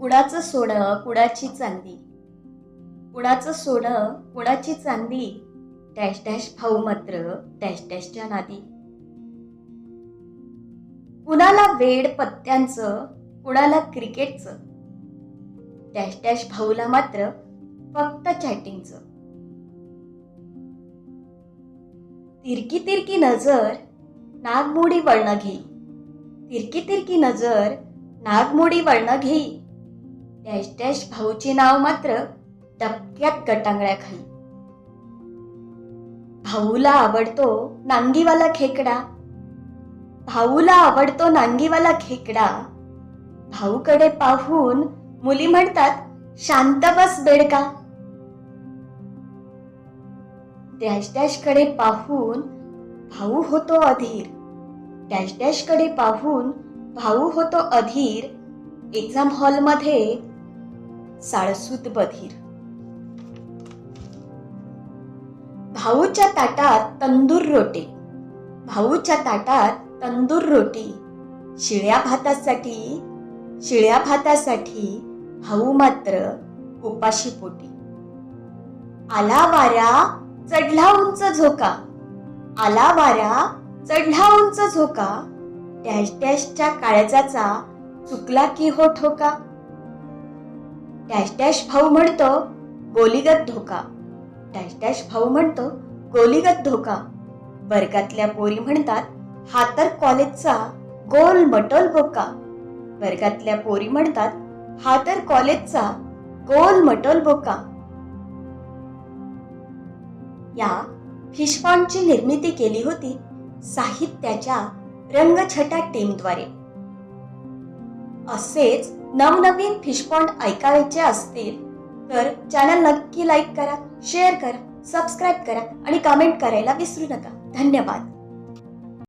कुणाचं सोनं कुणाची चांदी. कुणाचं सोनं कुणाची चांदी. डॅश डॅश भाऊ मात्र डॅश डॅशच्या नादी. कुणाला वेड पत्त्यांचं कुणाला क्रिकेटचं. डॅश डॅश भाऊला मात्र फक्त चॅटिंगचं. तिरकी तिरकी नजर नागमोडी वळणं घेई. तिरकी तिरकी नजर नागमोडी वळणं घेई. डॅश डॅश भाऊचे नाव मात्र डबक्यात गटांगळ्या भाऊला आवडतो नांगीवाला खेकडा. भाऊला आवडतो नांगीवाला खेकडा. भाऊकडे पाहून मुली म्हणतात शांत बस बेडका. डॅश डॅशकडे पाहून भाऊ होतो अधीर. डॅश डॅशकडे पाहून भाऊ होतो अधीर. एक्झाम हॉलमध्ये साळसूत बधीर. भाऊच्या ताटात तंदूर रोटी. भाऊच्या ताटात तंदूर रोटी. शिळ्या भातासाठी शिळ्या भातासाठी भाऊ मात्र उपाशी पोटी. आला वारा चढला उंच झोका. आला वारा चढला उंच झोका. टॅश टॅशच्या काळजाचा चुकला की हो ठोका. डॅश डॅश भाऊ म्हणतो गोलीगत धोका. डॅश डॅश भाऊ म्हणतो गोलीगत धोका. वर्गातल्या पोरी म्हणतात हा तर कॉलेजचा गोल मटोल बोका. वर्गातल्या पोरी म्हणतात हा तर कॉलेजचा गोल मटोल बोका. या फिशपॉन्डची निर्मिती केली होती साहित्याच्या रंगछटा टीमद्वारे. असेच नवनवीन फिशपॉन्ड ऐकायचे असतील तर चॅनल नक्की लाईक करा शेअर करा सबस्क्राईब करा आणि कमेंट करायला विसरू नका. धन्यवाद.